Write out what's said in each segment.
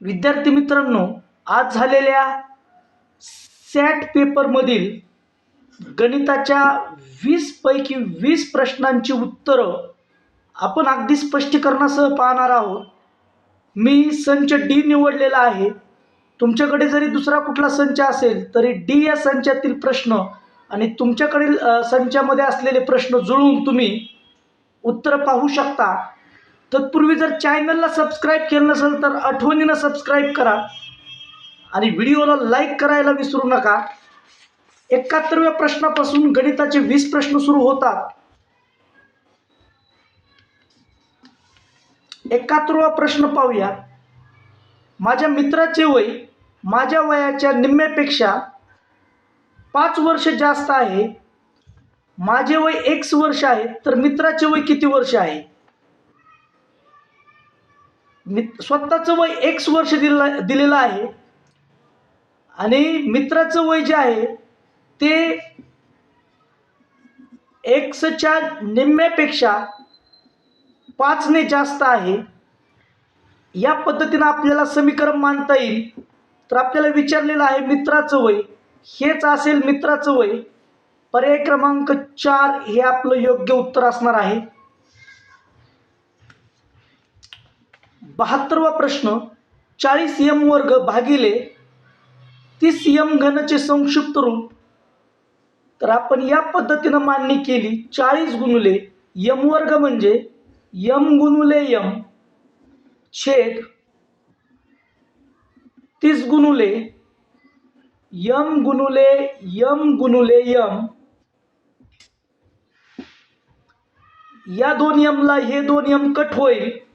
विद्यार्थी मित्रांनो आज झालेल्या सॅट पेपरमधील गणिताच्या वीसपैकी वीस प्रश्नांची उत्तरं आपण अगदी स्पष्टीकरणासह पाहणार आहोत. मी संच डी निवडलेला आहे. तुमच्याकडे जरी दुसरा कुठला संच असेल तरी डी या संचातील प्रश्न आणि तुमच्याकडील संचामध्ये असलेले प्रश्न जुळवून तुम्ही उत्तरं पाहू शकता. तत्पूर्वी जर चॅनलला सबस्क्राईब केलं नसेल तर आठवणीनं सबस्क्राईब करा. आणि व्हिडिओला लाईक करायला विसरू नका. एकाहत्तरव्या प्रश्नापासून गणिताचे वीस प्रश्न सुरू होतात. एकाहत्तरवा प्रश्न पाहूया. माझ्या मित्राचे वय माझ्या वयाच्या निम्म्यापेक्षा पाच वर्ष जास्त आहे. माझे वय एक्स वर्ष आहे तर मित्राचे वय किती वर्ष आहे? मित स्वतःचं वय एक्स वर्ष दिलं दिलेलं आहे. आणि मित्राचं वय जे आहे ते एक्सच्या निम्म्यापेक्षा पाचने जास्त आहे. या पद्धतीनं आपल्याला समीकरण मांडता येईल. तर आपल्याला विचारलेलं आहे मित्राचं वय हेच असेल मित्राचं वय. पर्याय क्रमांक चार हे आपलं योग्य उत्तर असणार आहे. बहात्तरवा प्रश्न चाळीस यम वर्ग भागिले तीस यम घनचे संक्षिप्त रूप. तर आपण या पद्धतीनं मांडणी केली चाळीस गुणुले यम वर्ग म्हणजे यम गुणुले यम छेद तीस गुणुले यम गुणुले यम गुणुले यम या दोन यमला हे दोन यम कट होईल.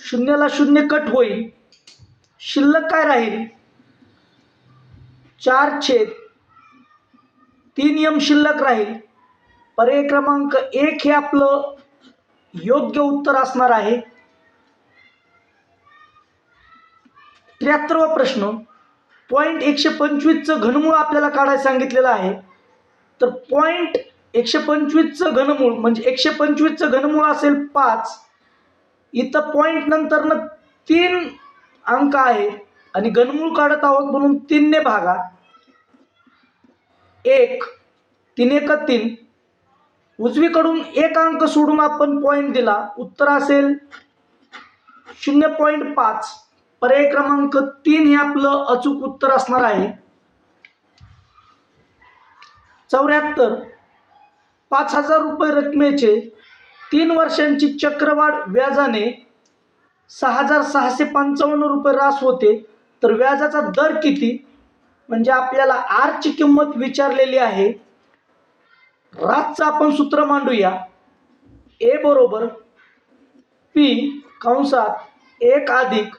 शून्याला शून्य कट होईल. शिल्लक काय राहील? चार छेद तीन यम शिल्लक राहील. पर्याय क्रमांक एक हे आपलं योग्य उत्तर असणार आहे. त्र्याहत्तरवा प्रश्न. पॉईंट एकशे पंचवीसचं घनमूळ आपल्याला काढायला सांगितलेलं आहे. तर पॉईंट एकशे पंचवीसचं घनमूळ म्हणजे एकशे पंचवीसचं घनमूळ असेल पाच. इथं पॉईंट नंतरनं तीन अंक आहे आणि गणमूळ काढत आहोत म्हणून तीनने भागा. एक तीन एक तीन. उजवीकडून एक अंक सोडून आपण पॉईंट दिला. उत्तर असेल शून्य पॉईंट पाच. पर्याय क्रमांक तीन हे आपलं अचूक उत्तर असणार आहे. चौऱ्याहत्तर. पाच हजार रुपये रकमेचे तीन वर्षांची चक्रवाढ व्याजाने सहा हजार सहाशे पंचावन्न रुपये रास होते. तर व्याजाचा दर किती? म्हणजे आपल्याला आरची किंमत विचारलेली आहे. रासचं आपण सूत्र मांडूया. ए बरोबर पी कंसात एक अधिक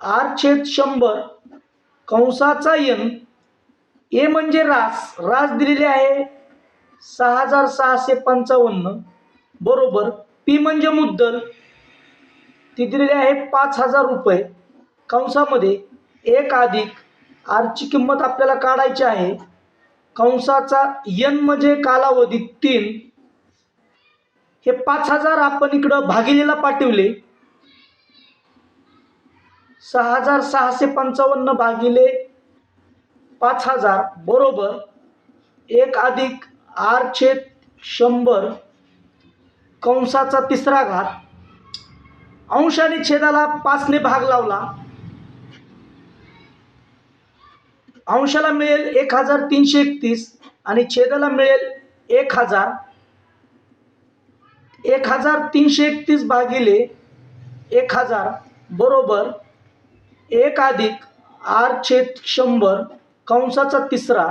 आर छेद शंभर कंसाचा यन ए म्हणजे रास. रास दिलेली आहे सहा हजार सहाशे पंचावन्न बरोबर. पी म्हणजे मुद्दल. ती दिलेली आहे पाच हजार रुपये. कंसामध्ये एक अधिक आरची किंमत आपल्याला काढायची आहे. कंसाचा यन म्हणजे कालावधी तीन. हे पाच हजार आपण इकडं भागिलेला पाठवले. सहा हजार सहाशे पंचावन्न भागिले पाच हजार. बरोबर. एक अधिक आर छेद शंभर. कंसाचा तिसरा घात. अंश आणि छेदाला पाचने भाग लावला. अंशाला मिळेल एक हजार तीनशे एकतीस आणि छेदाला मिळेल एक हजार. एक हजार तीनशे एकतीस भागिले एक हजार बरोबर एक अधिक आर छेद शंभर कंसाचा तिसरा.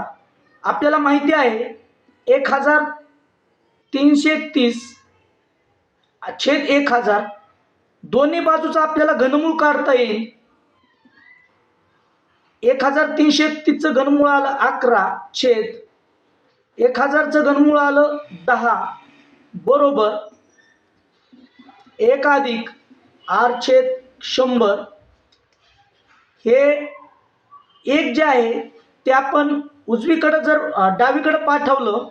आपल्याला माहिती आहे एक हजार तीनशे एकतीस छेद एक हजार. दोन्ही बाजूचा आपल्याला घनमूळ काढता येईल. एक हजार तीनशे एकतीसचं घनमूळ आलं अकरा छेद. एक हजारचं घनमूळ आलं दहा. बरोबर. एक अधिक आर छेद शंभर. हे एक जे आहे ते आपण उजवीकडं जर डावीकडं पाठवलं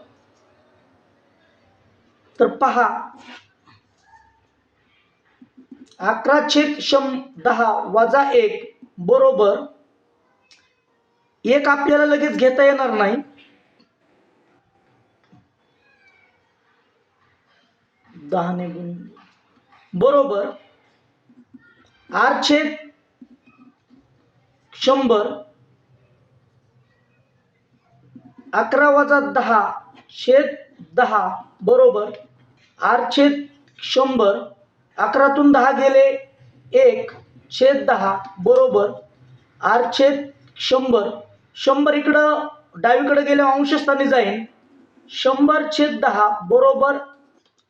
तर पहा अकरा छेद शं दहा वजा एक बरोबर. एक आपल्याला लगेच घेता येणार नाही. दहाने गुण बरोबर. आर छेद शंभर. अकरा वजा दहा छेद दहा बरोबर. आर छेद शंभर. अकरातून दहा गेले एक छेद दहा बरोबर आर छेद शंभर. शंभर इकडं डावीकडे गेले अंशस्थानी जाईल शंभर छेद दहा बरोबर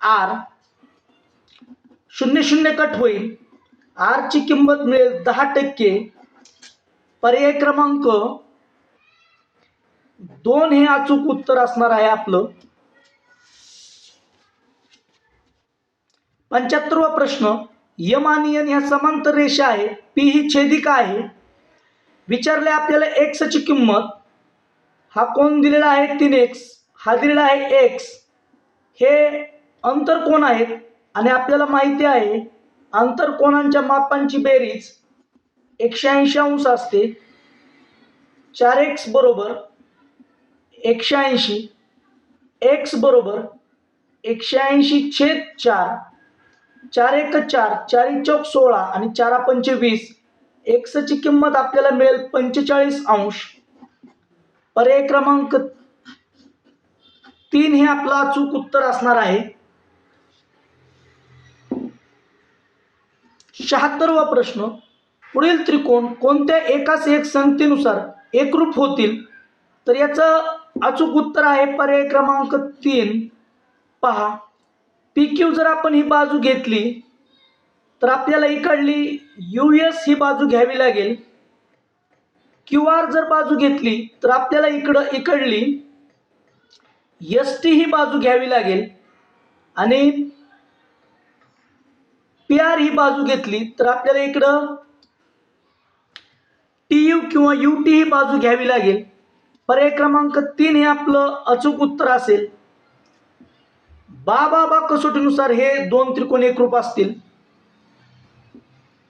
आर शून्य शून्य कट होईल. आरची किंमत मिळेल दहा टक्के. पर्याय क्रमांक दोन हे अचूक उत्तर असणार आहे आपलं. पंच्याहत्तरवा प्रश्न यम आणि यन ह्या समांतर रेषा आहे पी ही छेदिका आहे. विचारले आपल्याला एक्सची किंमत. हा कोण दिलेला आहे? तीन एक्स हा दिलेला आहे एक्स हे अंतर कोण आहेत? आणि आपल्याला माहिती आहे आंतरकोणांच्या मापांची बेरीज? एकशे ऐंशी अंश असते. चार एक्स बरोबर एकशे ऐंशी. एक्स बरोबर एकशे ऐंशी छेद चार. चार एक चार चारी चौक सोळा आणि चारा पंचे वीस एक्सची किंमत आपल्याला मिळेल पंचेचाळीस अंश. पर्याय क्रमांक तीन हे आपला अचूक उत्तर असणार आहे. शहात्तरवा प्रश्न. पुढील त्रिकोण कोणत्या एकाच एक संगतीनुसार एकरूप होतील? तर याचं अचूक उत्तर आहे पर्याय क्रमांक तीन. पहा. पी क्यू जर आपण ही बाजू घेतली तर आपल्याला इकडली यू एस ही बाजू घ्यावी लागेल. क्यू आर जर बाजू घेतली तर आपल्याला इकडं इकडली एस टी ही बाजू घ्यावी लागेल. आणि पी आर ही बाजू घेतली तर आपल्याला इकडं टी यू किंवा यू टी ही बाजू घ्यावी लागेल. पर्याय क्रमांक तीन हे आपलं अचूक उत्तर असेल. बा बा बा कसोटीनुसार हे दोन त्रिकोण एक रूप असतील.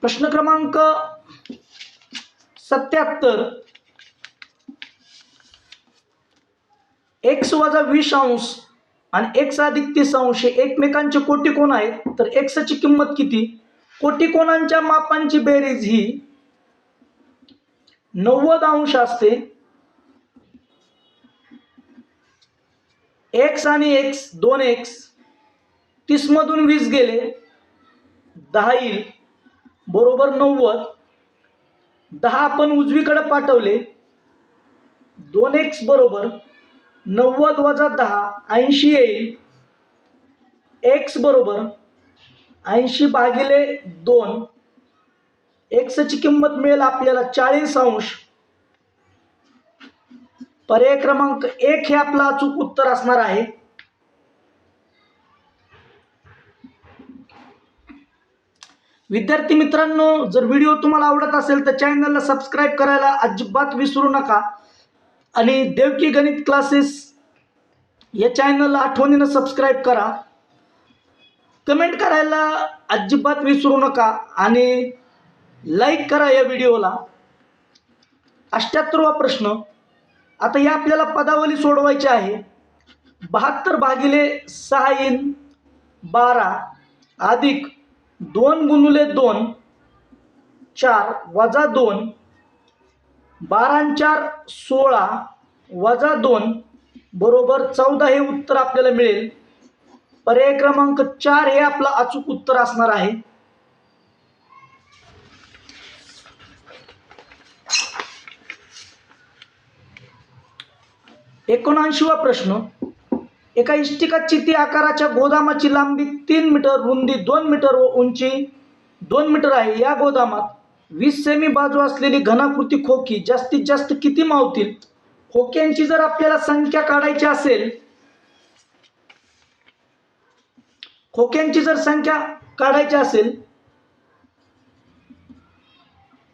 प्रश्न क्रमांक सत्याहत्तर. एक्स वजा वीस अंश आणि एक्स अधिक तीस अंश हे एकमेकांचे कोटी कोण आहेत. तर एक्सची किंमत किती? कोटिकोणांच्या मापांची बेरीज ही नव्वद अंश असते. एक्स आणि एक्स दोन एक्स तीसमधून वीस गेले दहा येईल. बरोबर नव्वद. दहा आपण उजवीकडे पाठवले दोन एक्स बरोबर नव्वद वजा दहा ऐंशी येईल. एक्स बरोबर ऐंशी भागिले दोन. एक्सची किंमत मिळेल आपल्याला चाळीस अंश. पर्याय क्रमांक एक हे आपलं अचूक उत्तर असणार आहे. विद्यार्थी मित्रांनो जर व्हिडिओ तुम्हाला आवडत असेल तर चॅनलला सबस्क्राईब करायला अजिबात विसरू नका. आणि देवकी गणित क्लासेस या चॅनलला आठवणीनं सबस्क्राईब करा. कमेंट करायला अजिबात विसरू नका आणि लाईक करा या व्हिडिओला. अष्ट्याहत्तरवा प्रश्न. आता या आपल्याला पदावली सोडवायची आहे. बहात्तर भागिले सहा इन बारा अधिक दोन गुणुले दोन चार वजा दोन बारा चार सोळा वजा दोन बरोबर चौदा हे उत्तर आपल्याला मिळेल. पर्याय क्रमांक चार हे आपलं अचूक उत्तर असणार आहे. एकोणऐंशीवा प्रश्न. एका इष्टिका चिती आकाराच्या गोदामाची लांबी तीन मीटर रुंदी दोन मीटर व उंची दोन मीटर आहे. या गोदामात वीस सेमी बाजू असलेली घनाकृती खोकी जास्तीत जास्त किती मावतील? खोक्यांची जर आपल्याला संख्या काढायची असेल खोक्यांची जर संख्या काढायची असेल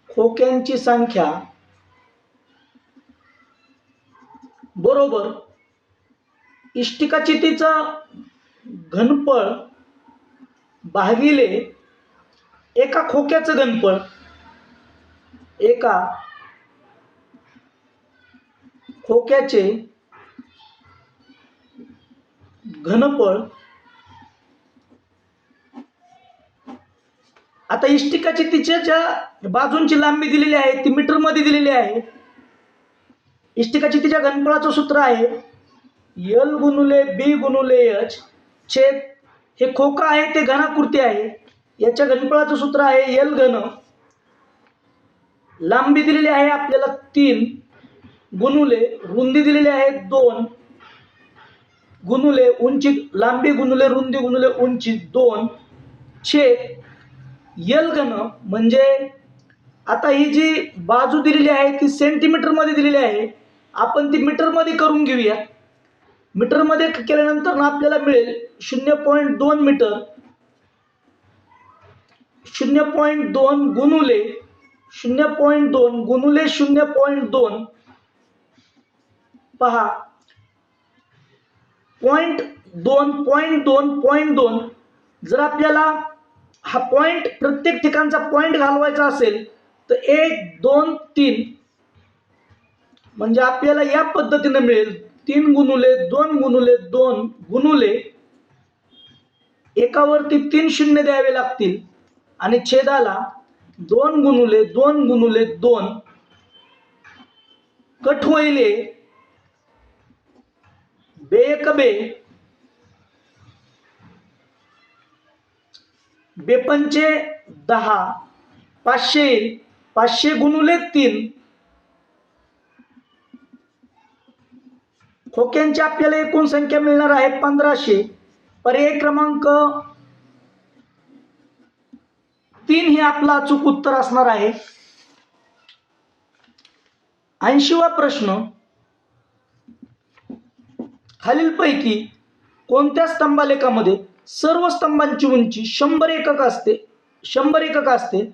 खोक्यांची संख्या बरोबर इष्टिका चितीचा घनफळ भागिले एका खोक्याचं घनफळ एका खोक्याचे घनफळ. आता इष्टिकाची तिच्या ज्या बाजूंची लांबी दिलेली आहे ती मीटरमध्ये दिलेली आहे इष्टिकाची तिच्या घनफळाचं सूत्र आहे. यल गुणुले बी गुणुले यच छेद. हे खोका आहे ते घनाकृती आहे. याच्या घनफळाचं सूत्र आहे यल घन. लांबी दिलेली आहे आपल्याला तीन. गुणुले रुंदी दिलेली आहे दोन. गुणुले उंची लांबी गुणुले रुंदी गुणुले उंची दोन. छेद. यल घन म्हणजे आता ही जी बाजू दिलेली आहे ती सेंटीमीटरमध्ये दिलेली आहे आपण ती मीटरमध्ये करून घेऊया. मीटरमध्ये केल्यानंतर ना आपल्याला मिळेल शून्य पॉईंट दोन मीटर शून्य पॉईंट दोन गुणुले शून्य पॉईंट दोन गुणुले शून्य पॉईंट दोन. पहा. पॉईंट दोन पॉईंट दोन पॉईंट दोन. जर आपल्याला हा पॉईंट प्रत्येक ठिकाणचा पॉईंट घालवायचा असेल तर एक दोन तीन म्हणजे आपल्याला या पद्धतीने मिळेल. तीन गुणुले दोन गुणुले दोन गुणुले. एकावरती तीन शून्य द्यावे लागतील. आणि छेदाला दोन गुणुले दोन गुणुले दोन. कट होईले बेक बे बेपंचे दहा. पाचशे पाचशे गुणुले तीन. खोक्यांची आपल्याला एकूण संख्या मिळणार आहे पंधराशे. पर्याय क्रमांक तीन हे आपला अचूक उत्तर असणार आहे. ऐंशीवा प्रश्न. खालीलपैकी कोणत्या स्तंभालेखामध्ये सर्व स्तंभांची उंची शंभर एकक असते? शंभर एकक असते.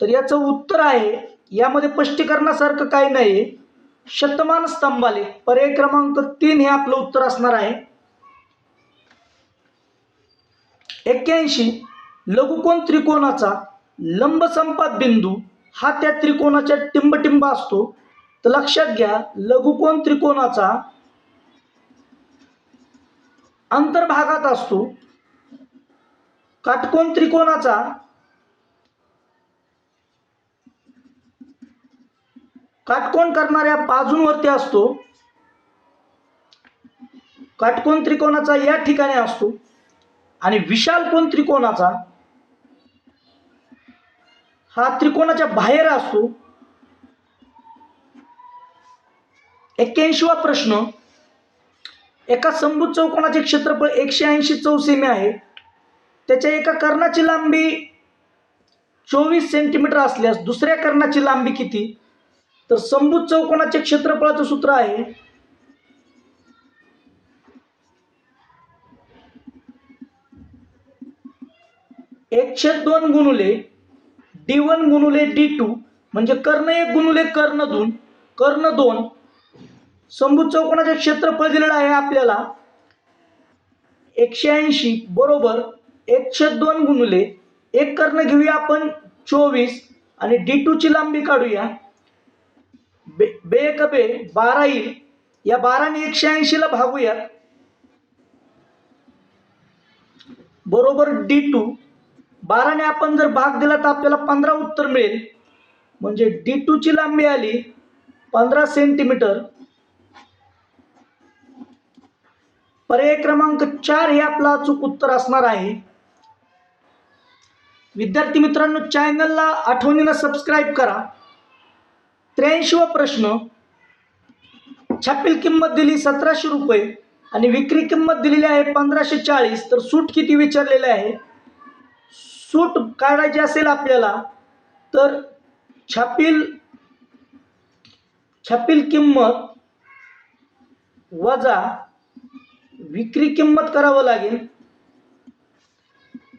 तर याचं उत्तर आहे यामध्ये स्पष्टीकरणासारखं काही नाही शतमान स्तंभाले. पर्याय क्रमांक तीन हे आपलं उत्तर असणार आहे. एक्क्याऐंशी. लघुकोण त्रिकोणाचा लंब संपात बिंदू हा त्या त्रिकोणाच्या टिंबटिंब असतो. तर लक्षात घ्या लघुकोन त्रिकोणाचा अंतर्भागात असतो. काटकोन त्रिकोणाचा काटकोण करणाऱ्या बाजूंवरती असतो. काटकोण त्रिकोणाचा या ठिकाणी असतो. आणि विशाल कोण त्रिकोणाचा हा त्रिकोणाच्या बाहेर असतो. एक्क्याऐंशीवा प्रश्न एका संभूत चौकोनाचे क्षेत्रफळ एकशे ऐंशी चौसेमी आहे. त्याच्या एका कर्णाची लांबी चोवीस सेंटीमीटर असल्यास दुसऱ्या कर्णाची लांबी किती? तर संभूत चौकोनाचे क्षेत्रफळाचं सूत्र आहे. एकशे दोन गुणुले डी वन गुणुले डी टू म्हणजे कर्ण एक गुणुले कर्ण दोन कर्ण दोन संभूत चौकोनाचे क्षेत्रफळ दिलेलं आहे आपल्याला. एकशे ऐंशी बरोबर एकशे दोन गुणुले एक कर्ण घेऊया आपण चोवीस आणि डी टूची लांबी काढूया. बे बे बारा येईल या बाराने एकशे ऐंशीला भागूयात बरोबर डी टू. बाराने आपण जर भाग दिला तर आपल्याला पंधरा उत्तर मिळेल. म्हणजे डी टूची लांबी आली पंधरा सेंटीमीटर. पर्याय क्रमांक चार हे आपला अचूक उत्तर असणार आहे. विद्यार्थी मित्रांनो चॅनलला आठवणीनं सबस्क्राईब करा. त्र्याऐंशीवा प्रश्न. छापील किंमत दिली सतराशे रुपये आणि विक्री किंमत दिलेली आहे पंधराशे चाळीस. तर सूट किती विचारलेले आहे? सूट काढायची असेल आपल्याला तर छापील छापील किंमत वजा विक्री किंमत करावं लागेल.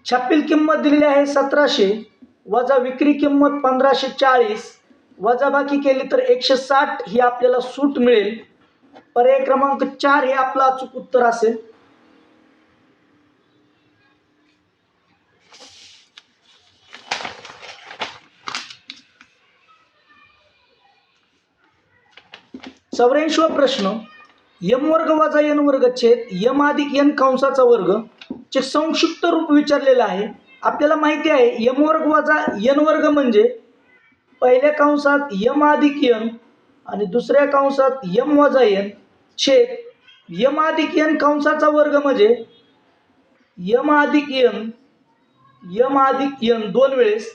छापील किंमत दिलेली आहे सतराशे वजा विक्री किंमत पंधराशे चाळीस. वजाबाकी केली तर एकशे साठ ही आपल्याला सूट मिळेल. पर्याय क्रमांक चार हे आपलं अचूक उत्तर असेल. चौऱ्याऐंशी प्रश्न यम वर्ग वजा एन वर्ग छेद यम अधिक एन कंसाचा वर्ग चे संक्षिप्त रूप विचारलेलं आहे आपल्याला माहिती आहे यम वर्ग वजा एन वर्ग म्हणजे पहिल्या कंसात यम अधिक यन आणि दुसऱ्या कंसात यम वजा यन. छेद यम अधिक यन कंसाचा वर्ग म्हणजे यम अधिक यन यम अधिक यन दोन वेळेस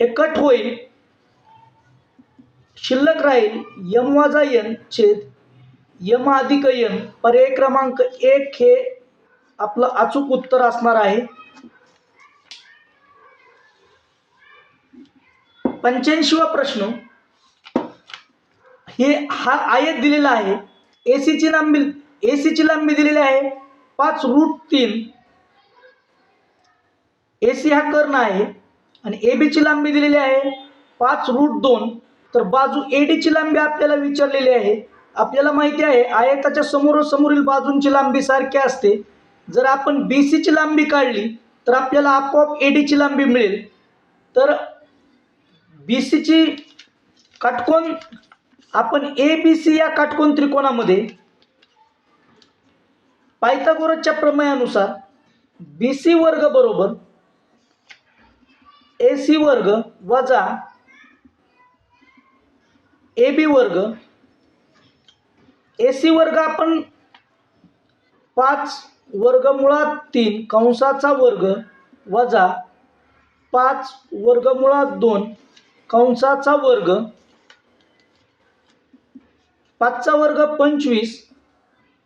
हे कट होईल. शिल्लक राहील यम वजा यन छेद यम अधिक यन. पर्याय क्रमांक एक हे आपलं अचूक उत्तर असणार आहे. पंच्याऐंशीवा प्रश्न. हे हा आयत दिलेला आहे. ए सीची लांबी ए सीची लांबी दिलेली आहे. पाच रूट तीन. ए सी हा कर्ण आहे आणि ए बीची लांबी दिलेली आहे. पाच रूट दोन. तर बाजू ए डीची लांबी आपल्याला विचारलेली आहे. आपल्याला माहिती आहे आयताच्या समोरासमोरील बाजूंची लांबी सारखी असते. जर आपण बी सीची लांबी काढली तर आपल्याला आपोआप ए डीची लांबी मिळेल. तर बी सीची काटकोन आपण ए बी सी या काटकोन त्रिकोणामध्ये पायथागोरसच्या प्रमेयानुसार बी सी वर्ग बरोबर ए सी वर्ग वजा ए बी वर्ग. ए सी वर्ग आपण पाच वर्गमुळात तीन कंसाचा वर्ग वजा पाच वर्गमुळात दोन. कंसाचा वर्ग पाचचा वर्ग पंचवीस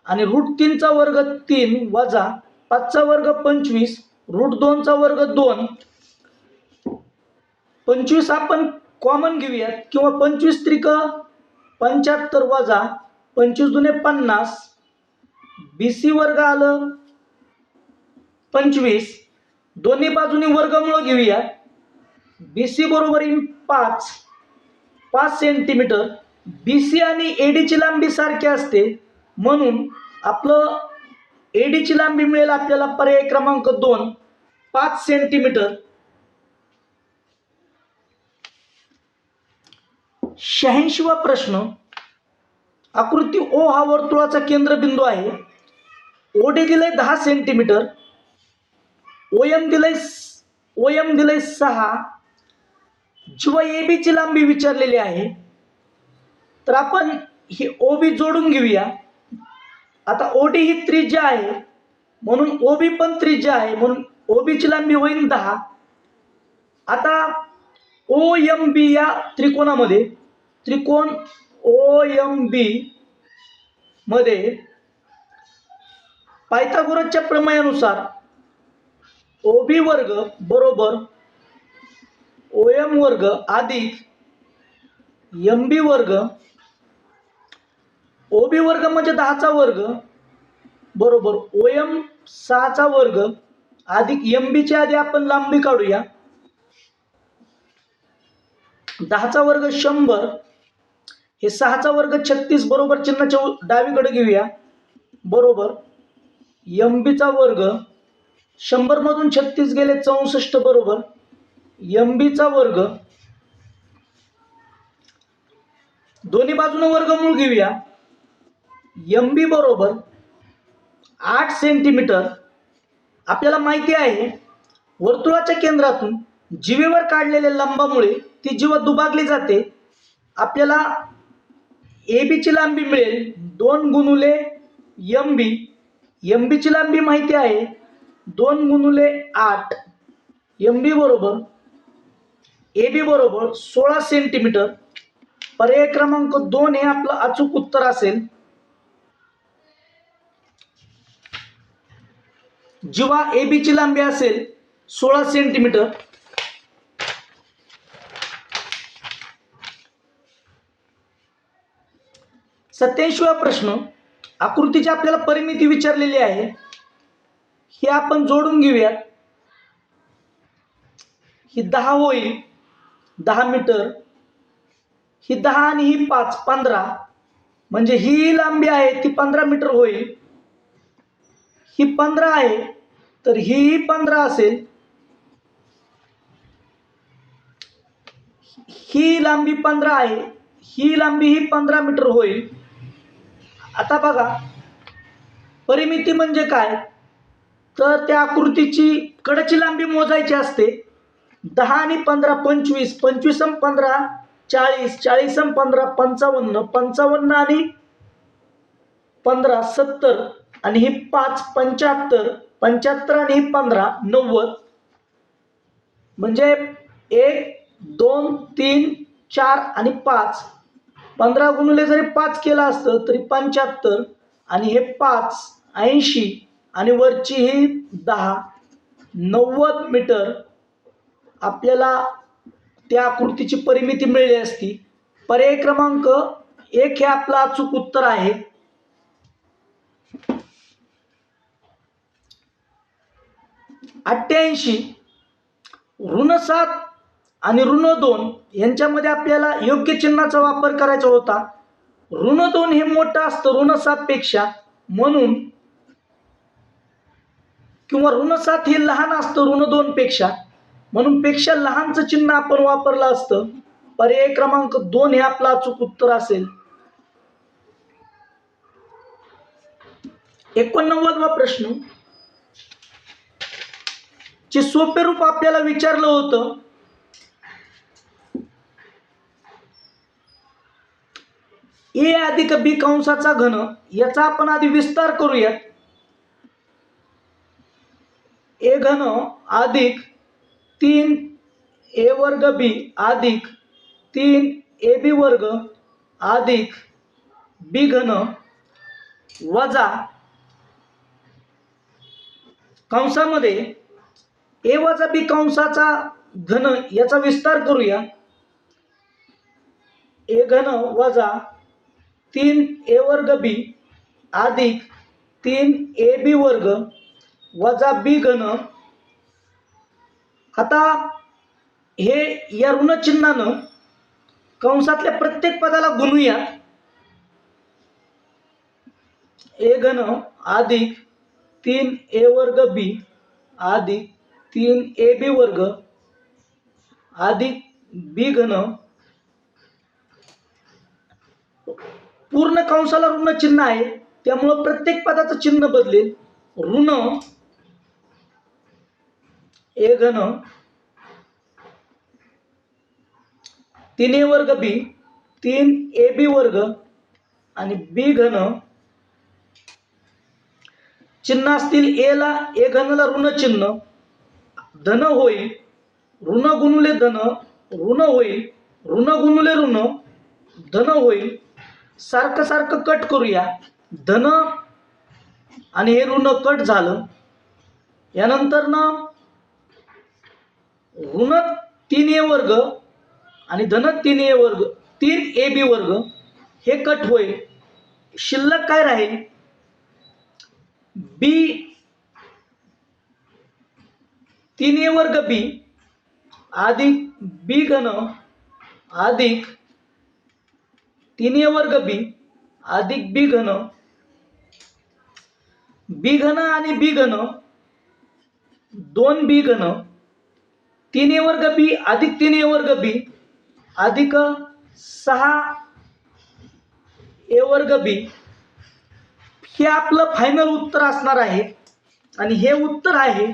आणि रूट तीनचा वर्ग तीन वजा पाचचा वर्ग पंचवीस रूट दोनचा वर्ग दोन. पंचवीस आपण कॉमन घेऊयात. किंवा पंचवीस त्रिक पंच्याहत्तर वजा पंचवीस दुने पन्नास. बी सी वर्ग आलं पंचवीस. दोन्ही बाजूनी वर्गमुळं घेऊया बी सी बरोबर इन पाच पाच सेंटीमीटर बी सी आणि ए डीची लांबी सारखी असते. म्हणून आपलं ए डीची लांबी मिळेल आपल्याला पर्याय क्रमांक दोन पाच सेंटीमीटर शहाऐंशीवा प्रश्न. आकृती ओ हा वर्तुळाचा केंद्रबिंदू आहे. ओ डी दिलंय दहा सेंटीमीटर ओ एम दिलंय ओ एम दिलंय सहा जेव्हा ए बीची लांबी विचारलेली आहे तर आपण ही ओ बी जोडून घेऊया. आता ओ डी ही त्रिज्या आहे म्हणून ओ बी पण त्रिज्या आहे म्हणून ओ बीची लांबी होईल दहा. आता ओ एम बी या त्रिकोणामध्ये त्रिकोण ओ एम बी मध्ये पायथागोरसच्या प्रमेयानुसार ओ बी वर्ग बरोबर ओ एम वर्ग अधिक एम बी वर्ग ओ बी वर्ग म्हणजे दहाचा वर्ग बरोबर ओ एम सहाचा वर्ग अधिक एम बीच्या आधी आपण लांबी काढूया. दहाचा वर्ग शंभर हे सहाचा वर्ग छत्तीस बरोबर चिन्हाच्या डावीकडे घेऊया. बरोबर एम बीचा वर्ग शंभरमधून छत्तीस गेले चौसष्ट बरोबर. एम बीचा वर्ग. दोन्ही बाजूने वर्गमूळ घेऊया. एम बी बरोबर आठ सेंटीमीटर आपल्याला माहिती आहे वर्तुळाच्या केंद्रातून जिवेवर काढलेल्या लंबामुळे ती जीवा दुभागली जाते. आपल्याला ए बीची लांबी मिळेल दोन गुणुले एम बी एम बीची लांबी माहिती आहे दोन गुणुले आठ. एम बी बरोबर ए बी बरोबर सोळा सेंटीमीटर. पर्याय क्रमांक दोन हे आपलं अचूक उत्तर असेल. जेव्हा ए बीची लांबी असेल सोळा सेंटीमीटर. सत्याऐंशीवा प्रश्न आकृतीची आपल्याला परिमिती विचारलेली आहे. ही आपण जोडून घेऊयात. ही दहा होईल. दहा मीटर. ही दहा आणि ही पाच पंधरा. म्हणजे ही लांबी आहे ती पंधरा मीटर होईल. ही पंधरा आहे तर ही पंधरा असेल. ही लांबी पंधरा आहे ही लांबी ही पंधरा मीटर होईल. आता बघा परिमिती म्हणजे काय? तर त्या आकृतीची कडची लांबी मोजायची असते. दहा आणि पंधरा पंचवीस पंचवीस पंधरा चाळीस चाळीस पंधरा पंचावन्न पंचावन्न आणि पंधरा सत्तर आणि ही पाच पंच्याहत्तर पंच्याहत्तर आणि ही पंधरा नव्वद. म्हणजे एक दोन तीन चार आणि पाच. पंधरा गुणले जरी पाच केलं असतं तरी पंच्याहत्तर आणि हे पाच ऐंशी आणि वरची ही दहा नव्वद मीटर. आपल्याला त्या आकृतीची परिमिती मिळली असती. पर्याय क्रमांक एक हे आपलं अचूक उत्तर आहे. अठ्ठ्याऐंशी ऋण सात आणि ऋण दोन यांच्यामध्ये आपल्याला योग्य चिन्हाचा वापर करायचा होता. ऋण दोन हे मोठं असतं ऋण सातपेक्षा म्हणून किंवा ऋण सात हे लहान असतं ऋण दोन पेक्षा. म्हणून पेक्षा लहानचं चिन्ह आपण वापरलं असतं पर्याय क्रमांक दोन हे आपलं अचूक उत्तर असेल. एकोणनव्वदवा प्रश्न. चे सोपे रूप आपल्याला विचारलं होतं ए अधिक बी कंसाचा घन याचा आपण आधी विस्तार करूयात. ए घन अधिक तीन ए वर्ग बी अधिक तीन ए बी वर्ग अधिक बी घन वजा कंसामध्ये ए वजा बी कंसाचा घन याचा विस्तार करूया. ए घन वजा तीन ए वर्ग बी अधिक तीन ए बी वर्ग वजा बी घन आता हे या ऋणचिन्हानं कंसातल्या प्रत्येक पदाला गुणूया. ए घन अधिक तीन ए वर्ग बी अधिक तीन ए बी वर्ग अधिक बी घन. पूर्ण कंसाला ऋण चिन्ह आहे त्यामुळं प्रत्येक पदाचं चिन्ह बदलेल. ऋण ए घन तीन ए वर्ग बी तीन ए बी वर्ग आणि बी घन. चिन्ह असतील ए ला ए घनला ऋण चिन्ह. धन होईल ऋण गुणुले धन ऋण होईल ऋण गुणुले ऋण धन होईल. सारखं सारखं कट करूया. धन आणि हे ऋण कट झालं. यानंतर ना ऋण तीन ए वर्ग आणि धन तीन ए वर्ग तीन ए बी वर्ग हे कट होईल. शिल्लक काय राहील? बी तीन ए वर्ग बी अधिक बी घन अधिक तीन ए वर्ग बी अधिक बी घन बी घन आणि बी घन दोन बी घन तीन ए वर्ग बी अधिक तीन ए वर्ग बी अधिक सहा ए वर्ग बी. हे आपलं फायनल उत्तर असणार आहे. आणि हे उत्तर आहे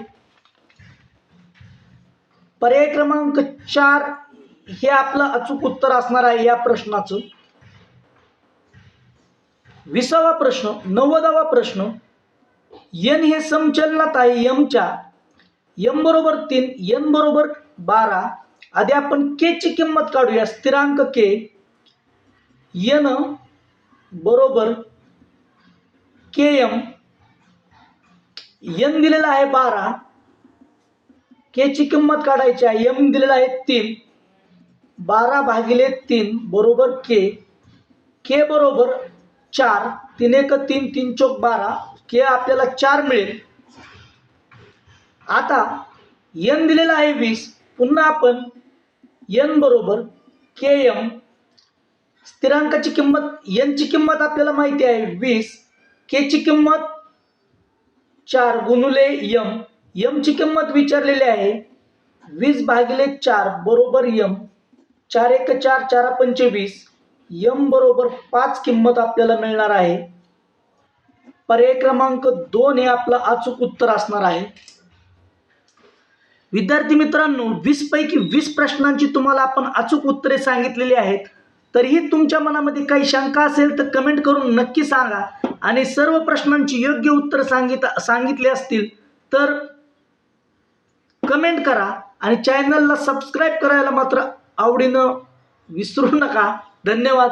पर्याय क्रमांक चार हे आपलं अचूक उत्तर असणार आहे या प्रश्नाचं. विसावा प्रश्न नव्वदावा प्रश्न यन हे समचलनात आहे यमच्या यम बरोबर तीन यन बरोबर बारा. आधी आपण के ची किंमत काढूया. स्थिरांक के यन बरोबर के एम यन दिलेला आहे बारा. के ची किंमत काढायची आहे. एम दिलेला आहे तीन. बारा भागिले तीन बरोबर के के बरोबर चार. तीन एक तीन तीन चौक बारा. के आपल्याला चार मिळेल. आता यन दिलेला आहे वीस पुन्हा आपण यन बरोबर के एम स्थिरांकाची किंमत यनची किंमत आपल्याला माहिती आहे वीस के ची किंमत चार गुणुले यम यमची किंमत विचारलेली आहे वीस भागिले चार बरोबर यम चार एक चार चार पंचवीस यम बरोबर पाच किंमत आपल्याला मिळणार आहे. पर्याय क्रमांक दोन हे आपलं अचूक उत्तर असणार आहे. विद्यार्थी मित्रांनो वीस पैकी वीस प्रश्नांची तुम्हाला आपण अचूक उत्तरे सांगितलेली आहेत. तरीही तुमच्या मनामध्ये काही शंका असेल तर कमेंट करून नक्की सांगा. आणि सर्व प्रश्नांची योग्य उत्तर सांगित सांगितले असतील तर कमेंट करा. आणि चॅनलला सबस्क्राईब करायला मात्र आवडीनं विसरू नका. धन्यवाद.